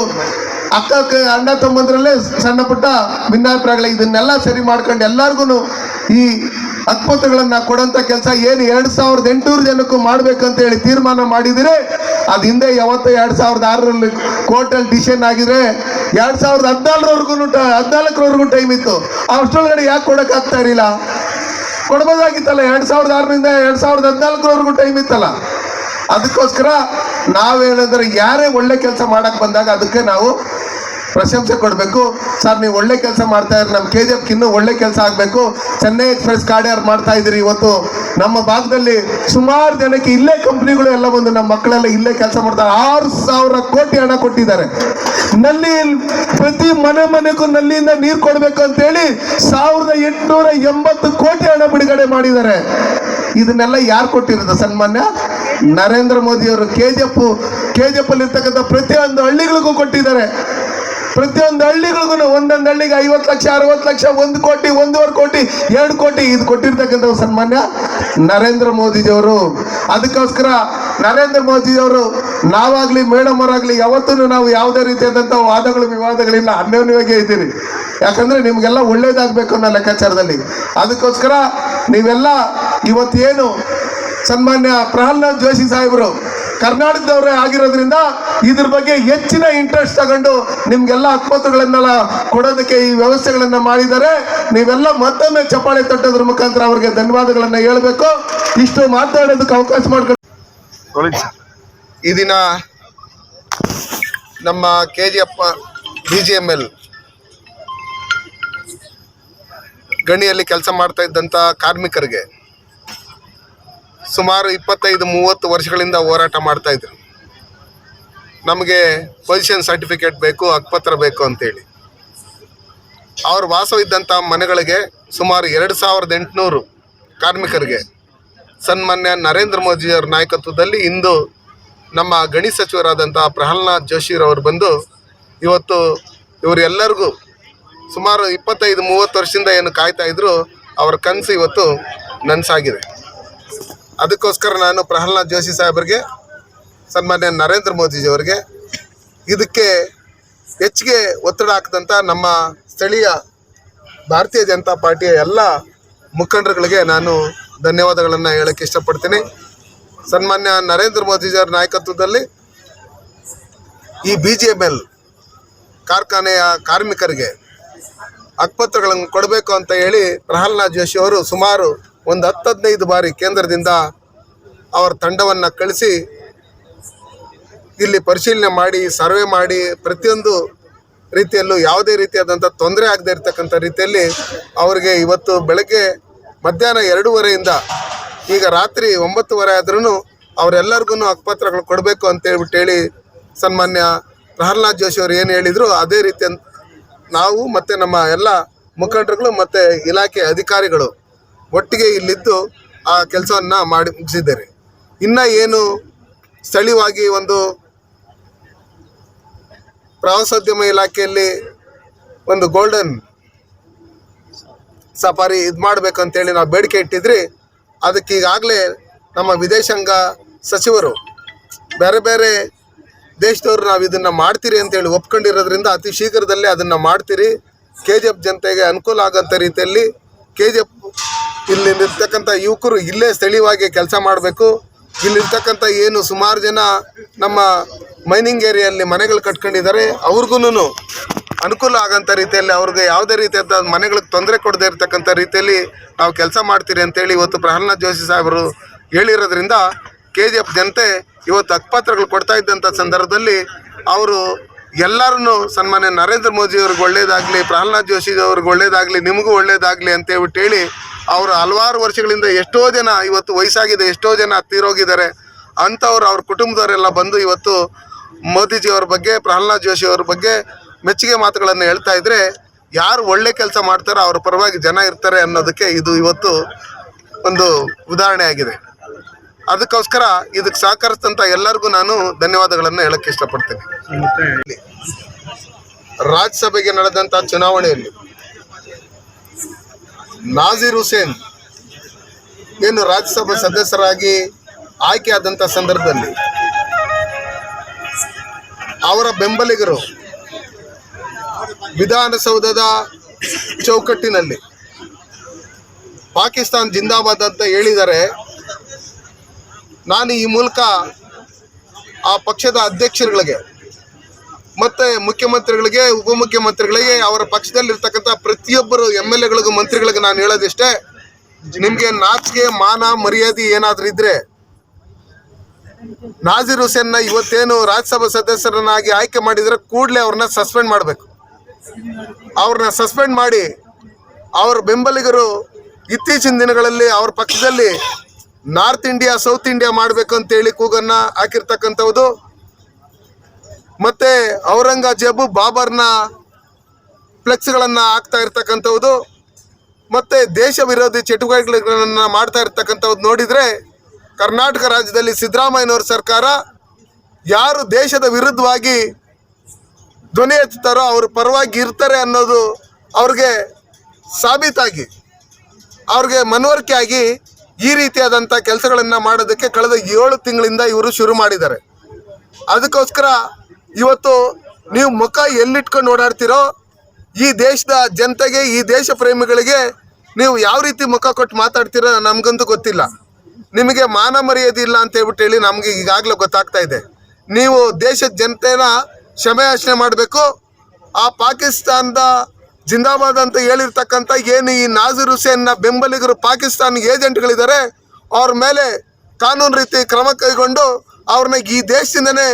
[SPEAKER 1] ಅಕ್ಕ ಅಣ್ಣ ತಮ್ಮಂದ್ರಲ್ಲೇ ಸಣ್ಣ ಪುಟ್ಟ ಭಿನ್ನಾಭಿಪ್ರಾಯಗಳು, ಇದನ್ನೆಲ್ಲ ಸರಿ ಮಾಡ್ಕೊಂಡು ಎಲ್ಲಾರ್ಗು ಈ ಅದ್ಭುತಗಳನ್ನ ಕೊಡಂತ ಕೆಲಸ ಏನು ಎರಡ್ ಸಾವಿರದ ಎಂಟುನೂರು ಜನಕ್ಕೂ ಮಾಡ್ಬೇಕಂತ ಹೇಳಿ ತೀರ್ಮಾನ ಮಾಡಿದ್ರೆ ಅದು ಹಿಂದೆ ಯಾವತ್ತ ಎರಡ್ ಸಾವಿರದ ಆರರಲ್ಲಿ ಕೋರ್ಟಲ್ಲಿ ಡಿಸಿಷನ್ ಆಗಿದ್ರೆ ಎರಡ್ ಸಾವಿರದ ಹದಿನಾಲ್ಕರವರೆಗೂ ಹದಿನಾಲ್ಕರವರೆಗೂ ಟೈಮ್ ಇತ್ತು. ಅಷ್ಟೊಳಗಡೆ ಯಾಕೆ ಕೊಡೋಕ್ಕಾಗ್ತಾ ಇರಲಿಲ್ಲ? ಕೊಡ್ಬೋದಾಗಿತ್ತಲ್ಲ, ಎರಡ್ ಸಾವಿರದ ಆರರಿಂದ ಎರಡ್ ಸಾವಿರದ ಹದಿನಾಲ್ಕರವರೆಗೂ ಟೈಮ್ ಇತ್ತಲ್ಲ. ಅದಕ್ಕೋಸ್ಕರ ನಾವೇನಂದ್ರೆ ಯಾರೇ ಒಳ್ಳೆ ಕೆಲಸ ಮಾಡಕ್ ಬಂದಾಗ ಅದಕ್ಕೆ ನಾವು ಪ್ರಶಂಸೆ ಕೊಡಬೇಕು. ಸರ್, ನೀವು ಒಳ್ಳೆ ಕೆಲಸ ಮಾಡ್ತಾ ಇದ್ರಿ ನಮ್ಮ ಕೆ ಜಿ ಎಫ್ ಇನ್ನೂ ಒಳ್ಳೆ ಕೆಲಸ ಆಗಬೇಕು. ಚೆನ್ನೈ ಎಕ್ಸ್ಪ್ರೆಸ್ ಕಾಡ್ಯಾರ್ ಮಾಡ್ತಾ ಇದ್ದೀರಿ ಇವತ್ತು. ನಮ್ಮ ಭಾಗದಲ್ಲಿ ಸುಮಾರು ಜನಕ್ಕೆ ಇಲ್ಲೇ ಕಂಪ್ನಿಗಳು ಎಲ್ಲ ಬಂದು ನಮ್ಮ ಮಕ್ಕಳೆಲ್ಲ ಇಲ್ಲೇ ಕೆಲಸ ಮಾಡ್ತಾರೆ ಆರು ಸಾವಿರ ಕೋಟಿ ಹಣ ಕೊಟ್ಟಿದ್ದಾರೆ. ನಲ್ಲಿ ಪ್ರತಿ ಮನೆ ಮನೆಗೂ ನಲ್ಲಿಯಿಂದ ನೀರು ಕೊಡಬೇಕು ಅಂತೇಳಿ ಸಾವಿರದ ಎಂಟುನೂರ ಎಂಬತ್ತು ಕೋಟಿ ಹಣ ಬಿಡುಗಡೆ ಮಾಡಿದ್ದಾರೆ. ಇದನ್ನೆಲ್ಲ ಯಾರು ಕೊಟ್ಟಿರೋದು ಸನ್ಮಾನ್ಯ? ನರೇಂದ್ರ ಮೋದಿ ಅವರು K G F K G F ಅಲ್ಲಿ ಇರ್ತಕ್ಕಂಥ ಪ್ರತಿಯೊಂದು ಹಳ್ಳಿಗಳಿಗೂ ಕೊಟ್ಟಿದ್ದಾರೆ. ಪ್ರತಿಯೊಂದು ಹಳ್ಳಿಗಳಿಗೂ ಒಂದೊಂದು ಹಳ್ಳಿಗೆ ಐವತ್ತು ಲಕ್ಷ, ಅರವತ್ತು ಲಕ್ಷ, ಒಂದು ಕೋಟಿ, ಒಂದೂವರೆ ಕೋಟಿ, ಎರಡು ಕೋಟಿ ಇದು ಕೊಟ್ಟಿರ್ತಕ್ಕಂಥ ಸನ್ಮಾನ್ಯ ನರೇಂದ್ರ ಮೋದಿಜಿಯವರು. ಅದಕ್ಕೋಸ್ಕರ ನರೇಂದ್ರ ಮೋದಿಜಿಯವರು, ನಾವಾಗ್ಲಿ ಮೇಡಮ್ ಅವರಾಗ್ಲಿ ಯಾವತ್ತೂ ನಾವು ಯಾವುದೇ ರೀತಿಯಾದಂಥ ವಾದಗಳು, ವಿವಾದಗಳಿಲ್ಲ, ಅನ್ಯೋನ್ಯವಾಗಿ ಇದ್ದೀರಿ ಯಾಕಂದ್ರೆ ನಿಮಗೆಲ್ಲ ಒಳ್ಳೇದಾಗಬೇಕು ಅನ್ನೋ ಲೆಕ್ಕಾಚಾರದಲ್ಲಿ. ಅದಕ್ಕೋಸ್ಕರ ನೀವೆಲ್ಲ ಇವತ್ತೇನು ಸನ್ಮಾನ್ಯ ಪ್ರಹ್ಲಾದ್ ಜೋಶಿ ಸಾಹೇಬರು ಕರ್ನಾಟಕದವರೇ ಆಗಿರೋದ್ರಿಂದ ಇದ್ರ ಬಗ್ಗೆ ಹೆಚ್ಚಿನ ಇಂಟ್ರೆಸ್ಟ್ ತಗೊಂಡು ನಿಮ್ಗೆಲ್ಲ ಹಕ್ಕುಗಳನ್ನೆಲ್ಲ ಕೊಡೋದಕ್ಕೆ ಈ ವ್ಯವಸ್ಥೆಗಳನ್ನ ಮಾಡಿದ್ದಾರೆ. ನೀವೆಲ್ಲ ಮತ್ತೊಮ್ಮೆ ಚಪ್ಪಾಳೆ ತಟ್ಟೋದ್ರ ಮುಖಾಂತರ ಅವ್ರಿಗೆ ಧನ್ಯವಾದಗಳನ್ನ ಹೇಳ್ಬೇಕು. ಇಷ್ಟು ಮಾತಾಡೋದಕ್ಕೆ ಅವಕಾಶ ಮಾಡ್ಕೊಂಡು. ಈ ದಿನ ನಮ್ಮ K G F B G M L ಗಣಿಯಲ್ಲಿ ಕೆಲಸ ಮಾಡ್ತಾ ಇದ್ದಂಥ ಕಾರ್ಮಿಕರಿಗೆ ಸುಮಾರು ಇಪ್ಪತ್ತೈದು ಮೂವತ್ತು ವರ್ಷಗಳಿಂದ ಹೋರಾಟ ಮಾಡ್ತಾ ಇದ್ರು. ನಮಗೆ ಪೊಸಿಷನ್ ಸರ್ಟಿಫಿಕೇಟ್ ಬೇಕು ಹಕ್ಕುಪತ್ರ ಬೇಕು ಅಂತೇಳಿ. ಅವರು ವಾಸವಿದ್ದಂಥ ಮನೆಗಳಿಗೆ ಸುಮಾರು ಎರಡು ಸಾವಿರದ ಎಂಟುನೂರು ಕಾರ್ಮಿಕರಿಗೆ ಸನ್ಮಾನ್ಯ ನರೇಂದ್ರ ಮೋದಿಯವರ ನಾಯಕತ್ವದಲ್ಲಿ ಇಂದು ನಮ್ಮ ಗಣಿ ಸಚಿವರಾದಂಥ ಪ್ರಹ್ಲಾದ್ ಜೋಶಿರವರು ಬಂದು ಇವತ್ತು ಇವರೆಲ್ಲರಿಗೂ ಸುಮಾರು ಇಪ್ಪತ್ತೈದು, ಮೂವತ್ತು ವರ್ಷದಿಂದ ಏನು ಕಾಯ್ತಾ ಇದ್ರು ಅವರ ಕನಸು ಇವತ್ತು ನನಸಾಗಿದೆ. ಅದಕ್ಕೋಸ್ಕರ ನಾನು ಪ್ರಹ್ಲಾದ್ ಜೋಶಿ ಸಾಹೇಬರಿಗೆ ಸನ್ಮಾನ್ಯ ನರೇಂದ್ರ ಮೋದಿಜಿಯವರಿಗೆ ಇದಕ್ಕೆ ಹೆಚ್ಚಿಗೆ ಒತ್ತಡ ಹಾಕಿದಂಥ ನಮ್ಮ ಸ್ಥಳೀಯ ಭಾರತೀಯ ಜನತಾ ಪಾರ್ಟಿಯ ಎಲ್ಲ ಮುಖಂಡರುಗಳಿಗೆ ನಾನು ಧನ್ಯವಾದಗಳನ್ನು ಹೇಳಕ್ಕೆ ಇಷ್ಟಪಡ್ತೀನಿ. ಸನ್ಮಾನ್ಯ ನರೇಂದ್ರ ಮೋದಿಜಿಯವರ ನಾಯಕತ್ವದಲ್ಲಿ ಈ ಬಿ ಜಿ ಎಂ ಎಲ್ ಕಾರ್ಖಾನೆಯ ಕಾರ್ಮಿಕರಿಗೆ ಹಕ್ಪತ್ರಗಳನ್ನು ಕೊಡಬೇಕು ಅಂತ ಹೇಳಿ ಪ್ರಹ್ಲಾದ್ ಜೋಶಿ ಅವರು ಸುಮಾರು ಒಂದು ಹತ್ತು ಹದಿನೈದು ಬಾರಿ ಕೇಂದ್ರದಿಂದ ಅವರ ತಂಡವನ್ನು ಕಳಿಸಿ ಇಲ್ಲಿ ಪರಿಶೀಲನೆ ಮಾಡಿ, ಸರ್ವೆ ಮಾಡಿ ಪ್ರತಿಯೊಂದು ರೀತಿಯಲ್ಲೂ ಯಾವುದೇ ರೀತಿಯಾದಂಥ ತೊಂದರೆ ಆಗದೆ ಇರತಕ್ಕಂಥ ರೀತಿಯಲ್ಲಿ ಅವರಿಗೆ ಇವತ್ತು ಬೆಳಗ್ಗೆ ಮಧ್ಯಾಹ್ನ ಎರಡೂವರೆಯಿಂದ ಈಗ ರಾತ್ರಿ ಒಂಬತ್ತುವರೆ ಆದ್ರೂ ಅವರೆಲ್ಲರಿಗೂ ಅಕ್ಪತ್ರಗಳು ಕೊಡಬೇಕು ಅಂತ ಹೇಳ್ಬಿಟ್ಟು ಹೇಳಿ ಸನ್ಮಾನ್ಯ ಪ್ರಹ್ಲಾದ್ ಜೋಶಿ ಅವರು ಏನು ಹೇಳಿದರು, ಅದೇ ರೀತಿ ನಾವು ಮತ್ತು ನಮ್ಮ ಎಲ್ಲ ಮುಖಂಡರುಗಳು ಮತ್ತು ಇಲಾಖೆ ಅಧಿಕಾರಿಗಳು ಒಟ್ಟಿಗೆ ಇಲ್ಲಿದ್ದು ಆ ಕೆಲಸವನ್ನು ಮಾಡಿ ಮುಗಿಸಿದ್ದಾರೆ ಇನ್ನು ಏನು ಸ್ಥಳೀಯವಾಗಿ ಒಂದು ಪ್ರವಾಸೋದ್ಯಮ ಇಲಾಖೆಯಲ್ಲಿ ಒಂದು ಗೋಲ್ಡನ್ ಸಫಾರಿ ಇದು ಮಾಡಬೇಕಂತೇಳಿ ನಾವು ಬೇಡಿಕೆ ಇಟ್ಟಿದ್ರಿ. ಅದಕ್ಕೆ ಈಗಾಗಲೇ ನಮ್ಮ ವಿದೇಶಾಂಗ ಸಚಿವರು ಬೇರೆ ಬೇರೆ ದೇಶದವರು ನಾವು ಇದನ್ನು ಮಾಡ್ತೀರಿ ಅಂತೇಳಿ ಒಪ್ಕೊಂಡಿರೋದ್ರಿಂದ ಅತಿ ಶೀಘ್ರದಲ್ಲೇ ಅದನ್ನು ಮಾಡ್ತೀರಿ. ಕೆ ಜಿ ಎಫ್ ಜನತೆಗೆ ಅನುಕೂಲ ಆಗೋಂಥ ರೀತಿಯಲ್ಲಿ ಕೆ ಜಿ ಎಫ್ ಇಲ್ಲಿರ್ತಕ್ಕಂಥ ಯುವಕರು ಇಲ್ಲೇ ಸ್ಥಳೀಯವಾಗಿ ಕೆಲಸ ಮಾಡಬೇಕು. ಇಲ್ಲಿರ್ತಕ್ಕಂಥ ಏನು ಸುಮಾರು ಜನ ನಮ್ಮ ಮೈನಿಂಗ್ ಏರಿಯಲ್ಲಿ ಮನೆಗಳು ಕಟ್ಕೊಂಡಿದ್ದಾರೆ ಅವ್ರಿಗೂ ಅನುಕೂಲ ಆಗೋಂಥ ರೀತಿಯಲ್ಲಿ ಅವ್ರಿಗೆ ಯಾವುದೇ ರೀತಿಯಾದ ಮನೆಗಳಿಗೆ ತೊಂದರೆ ಕೊಡದೇ ಇರತಕ್ಕಂಥ ರೀತಿಯಲ್ಲಿ ನಾವು ಕೆಲಸ ಮಾಡ್ತೀರಿ ಅಂತೇಳಿ ಇವತ್ತು ಪ್ರಹ್ಲಾದ್ ಜೋಶಿ ಸಾಹೇಬರು ಹೇಳಿರೋದ್ರಿಂದ ಕೆ ಜಿ ಎಫ್ ಜನತೆ ಇವತ್ತು ಅಕ್ಪಾತ್ರಗಳು ಕೊಡ್ತಾ ಇದ್ದಂಥ ಸಂದರ್ಭದಲ್ಲಿ ಅವರು ಎಲ್ಲರನ್ನು ಸನ್ಮಾನ್ಯ ನರೇಂದ್ರ ಮೋದಿ ಅವ್ರಿಗೆ ಒಳ್ಳೇದಾಗಲಿ, ಪ್ರಹ್ಲಾದ್ ಜೋಶಿ ಅವ್ರಿಗೆ ಒಳ್ಳೇದಾಗಲಿ, ನಿಮಗೂ ಒಳ್ಳೇದಾಗಲಿ ಅಂತ ಹೇಳ್ಬಿಟ್ಟು ಹೇಳಿ ಅವರು ಹಲವಾರು ವರ್ಷಗಳಿಂದ ಎಷ್ಟೋ ಜನ ಇವತ್ತು ವಯಸ್ಸಾಗಿದೆ, ಎಷ್ಟೋ ಜನ ತೀರೋಗಿದ್ದಾರೆ ಅಂಥವ್ರು ಅವ್ರ ಕುಟುಂಬದವರೆಲ್ಲ ಬಂದು ಇವತ್ತು ಮೋದಿಜಿ ಅವ್ರ ಬಗ್ಗೆ, ಪ್ರಹ್ಲಾದ್ ಜೋಶಿ ಅವ್ರ ಬಗ್ಗೆ ಮೆಚ್ಚುಗೆ ಮಾತುಗಳನ್ನು ಹೇಳ್ತಾ ಇದ್ರೆ ಯಾರು ಒಳ್ಳೆ ಕೆಲಸ ಮಾಡ್ತಾರೋ ಅವ್ರ ಪರವಾಗಿ ಜನ ಇರ್ತಾರೆ ಅನ್ನೋದಕ್ಕೆ ಇದು ಇವತ್ತು ಒಂದು ಉದಾಹರಣೆ ಆಗಿದೆ. ಅದಕ್ಕೋಸ್ಕರ ಇದಕ್ಕೆ ಸಹಕರಿಸಿದಂಥ ಎಲ್ಲರಿಗೂ ನಾನು ಧನ್ಯವಾದಗಳನ್ನು ಹೇಳಕ್ಕೆ ಇಷ್ಟಪಡ್ತೇನೆ. ರಾಜ್ಯಸಭೆಗೆ ನಡೆದಂಥ ಚುನಾವಣೆಯಲ್ಲಿ ನಾಜೀರ್ ಹುಸೇನ್ ಏನು ರಾಜ್ಯಸಭಾ ಸದಸ್ಯರಾಗಿ ಆಯ್ಕೆಯಾದಂಥ ಸಂದರ್ಭದಲ್ಲಿ ಅವರ ಬೆಂಬಲಿಗರು ವಿಧಾನಸೌಧದ ಚೌಕಟ್ಟಿನಲ್ಲಿ. ಪಾಕಿಸ್ತಾನ್ ಜಿಂದಾಬಾದ್ ಅಂತ ಹೇಳಿದರೆ, ನಾನು ಈ ಮೂಲಕ ಆ ಪಕ್ಷದ ಅಧ್ಯಕ್ಷರುಗಳಿಗೆ ಮತ್ತು ಮುಖ್ಯಮಂತ್ರಿಗಳಿಗೆ, ಉಪಮುಖ್ಯಮಂತ್ರಿಗಳಿಗೆ, ಅವರ ಪಕ್ಷದಲ್ಲಿರ್ತಕ್ಕಂಥ ಪ್ರತಿಯೊಬ್ಬರು ಎಂ ಎಲ್ ಎಗಳಿಗೂ ಮಂತ್ರಿಗಳಿಗೂ ನಾನು ಹೇಳೋದಿಷ್ಟೇ, ನಿಮಗೆ ನಾಚಿಕೆ, ಮಾನ, ಮರ್ಯಾದೆ ಏನಾದರೂ ಇದ್ರೆ ನಾಜೀರ್ ಹುಸೇನ್ನ ಇವತ್ತೇನು ರಾಜ್ಯಸಭಾ ಸದಸ್ಯರನ್ನಾಗಿ ಆಯ್ಕೆ ಮಾಡಿದರೆ ಕೂಡಲೇ ಅವ್ರನ್ನ ಸಸ್ಪೆಂಡ್ ಮಾಡಬೇಕು. ಅವ್ರನ್ನ ಸಸ್ಪೆಂಡ್ ಮಾಡಿ ಅವ್ರ ಬೆಂಬಲಿಗರು ಇತ್ತೀಚಿನ ದಿನಗಳಲ್ಲಿ ಅವ್ರ ಪಕ್ಷದಲ್ಲಿ ನಾರ್ತ್ ಇಂಡಿಯಾ, ಸೌತ್ ಇಂಡಿಯಾ ಮಾಡಬೇಕು ಅಂತೇಳಿ ಕೂಗನ್ನ ಹಾಕಿರ್ತಕ್ಕಂಥವ್ದು. ಮತ್ತೆ ಔರಂಗಜೇಬು ಬಾಬರ್ನ ಫ್ಲೆಕ್ಸ್ಗಳನ್ನು ಹಾಕ್ತಾ ಇರ್ತಕ್ಕಂಥವ್ದು. ಮತ್ತೆ ದೇಶ ವಿರೋಧಿ ಚಟುವಟಿಕೆಗಳನ್ನು ಮಾಡ್ತಾ ಇರ್ತಕ್ಕಂಥವ್ದು ನೋಡಿದರೆ ಕರ್ನಾಟಕ ರಾಜ್ಯದಲ್ಲಿ ಸಿದ್ದರಾಮಯ್ಯನವ್ರ ಸರ್ಕಾರ ಯಾರು ದೇಶದ ವಿರುದ್ಧವಾಗಿ ಧ್ವನಿ ಎತ್ತುತ್ತಾರೋ ಅವ್ರ ಪರವಾಗಿ ಇರ್ತಾರೆ ಅನ್ನೋದು ಅವ್ರಿಗೆ ಸಾಬೀತಾಗಿ, ಅವ್ರಿಗೆ ಮನವರಿಕೆ ಆಗಿ ಈ ರೀತಿಯಾದಂಥ ಕೆಲಸಗಳನ್ನು ಮಾಡೋದಕ್ಕೆ ಕಳೆದ ಏಳು ತಿಂಗಳಿಂದ ಇವರು ಶುರು ಮಾಡಿದ್ದಾರೆ. ಅದಕ್ಕೋಸ್ಕರ ಇವತ್ತು ನೀವು ಮುಖ ಎಲ್ಲಿಟ್ಕೊಂಡು ಓಡಾಡ್ತೀರೋ ಈ ದೇಶದ ಜನತೆಗೆ, ಈ ದೇಶ ಪ್ರೇಮಿಗಳಿಗೆ ನೀವು ಯಾವ ರೀತಿ ಮುಖ ಕೊಟ್ಟು ಮಾತಾಡ್ತೀರೋ ನಮಗಂತೂ ಗೊತ್ತಿಲ್ಲ. ನಿಮಗೆ ಮಾನ ಮರ್ಯಾದೆ ಇಲ್ಲ ಅಂತ ಹೇಳ್ಬಿಟ್ಟು ಹೇಳಿ ನಮಗೆ ಈಗಾಗಲೇ ಗೊತ್ತಾಗ್ತಾ ಇದೆ. ನೀವು ದೇಶದ ಜನತೆನ ಕ್ಷಮೆಯಾಚನೆ ಮಾಡಬೇಕು. ಆ ಪಾಕಿಸ್ತಾನದ ಜಿಂದಾಬಾದ್ ಅಂತ ಹೇಳಿರ್ತಕ್ಕಂಥ ಏನು ಈ ನಾಜೀರ್ ಹುಸೇನ್ನ ಬೆಂಬಲಿಗರು ಪಾಕಿಸ್ತಾನ ಏಜೆಂಟ್ಗಳಿದ್ದಾರೆ, ಅವ್ರ ಮೇಲೆ ಕಾನೂನು ರೀತಿ ಕ್ರಮ ಕೈಗೊಂಡು ಅವ್ರನ್ನ ಈ ದೇಶದಿಂದನೇ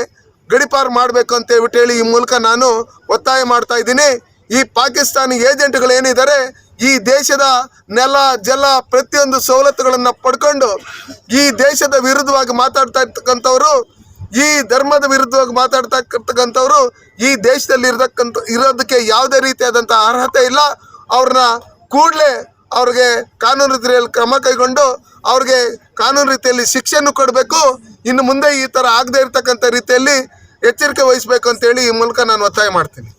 [SPEAKER 1] ಗಡಿಪಾರು ಮಾಡಬೇಕು ಅಂತ ಹೇಳ್ಬಿಟ್ಟು ಹೇಳಿ ಈ ಮೂಲಕ ನಾನು ಒತ್ತಾಯ ಮಾಡ್ತಾ ಇದ್ದೀನಿ. ಈ ಪಾಕಿಸ್ತಾನಿ ಏಜೆಂಟ್ಗಳು ಏನಿದ್ದಾರೆ, ಈ ದೇಶದ ನೆಲ, ಜಲ ಪ್ರತಿಯೊಂದು ಸವಲತ್ತುಗಳನ್ನು ಪಡ್ಕೊಂಡು ಈ ದೇಶದ ವಿರುದ್ಧವಾಗಿ ಮಾತಾಡ್ತಾ ಇರ್ತಕ್ಕಂಥವ್ರು, ಈ ಧರ್ಮದ ವಿರುದ್ಧವಾಗಿ ಮಾತಾಡ್ತಾ ಇರ್ತಕ್ಕಂಥವ್ರು, ಈ ದೇಶದಲ್ಲಿ ಇರತಕ್ಕಂಥ, ಇರೋದಕ್ಕೆ ಯಾವುದೇ ರೀತಿಯಾದಂಥ ಅರ್ಹತೆ ಇಲ್ಲ. ಅವ್ರನ್ನ ಕೂಡಲೇ ಅವ್ರಿಗೆ ಕಾನೂನು ರೀತಿಯಲ್ಲಿ ಕ್ರಮ ಕೈಗೊಂಡು ಅವ್ರಿಗೆ ಕಾನೂನು ರೀತಿಯಲ್ಲಿ ಶಿಕ್ಷೆಯನ್ನು ಕೊಡಬೇಕು. ಇನ್ನು ಮುಂದೆ ಈ ಥರ ಆಗದೆ ಇರತಕ್ಕಂಥ ರೀತಿಯಲ್ಲಿ ಎಚ್ಚರಿಕೆ ವಹಿಸಬೇಕು ಅಂತೇಳಿ ಈ ಮೂಲಕ ನಾನು ಒತ್ತಾಯ ಮಾಡ್ತೀನಿ.